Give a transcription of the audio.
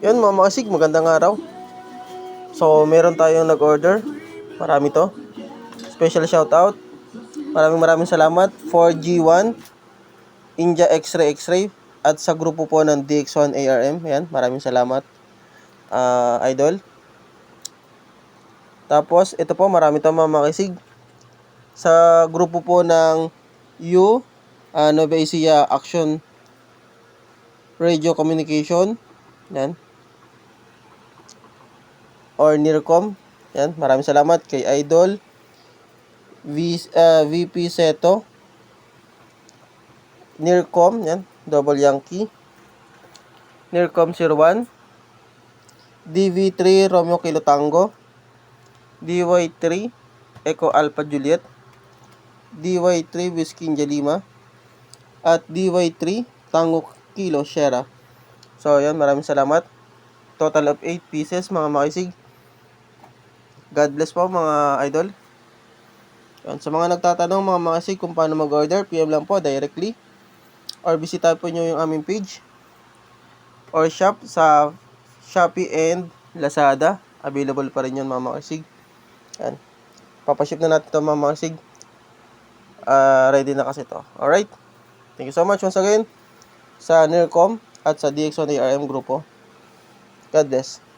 Yun mga makasig, magandang araw. So, meron tayong nag-order. Marami to. Special shoutout. Maraming maraming salamat for G1, India X-Ray X-Ray, at sa grupo po ng DX1 ARM. Yan, maraming salamat. ah idol. Tapos, ito po, marami to mga makisig. Sa grupo po ng U, uh, Nova Ecija Action Radio Communication. Yan. Or NIRCOM. Yan. Maraming salamat kay Idol. V, uh, VP Seto. NIRCOM. Yan. Double Yankee. NIRCOM 01. DV3 Romeo Kilo Tango. DY3 Echo Alpha Juliet. DY3 Whiskey India Lima. At DY3 Tango Kilo Sierra. So, yan. Maraming salamat. Total of 8 pieces, mga makisig. God bless po, mga idol. Yan. Sa mga nagtatanong, mga makisig, kung paano mag-order, PM lang po directly. Or bisita po nyo yung aming page. Or shop sa Shopee and Lazada. Available pa rin yun, mga makisig. Yan. Papaship na natin ito, mga makisig. Ah, ready na kasi to. Alright? Thank you so much once again sa NIRCOM at sa DX1ARM grupo. God bless.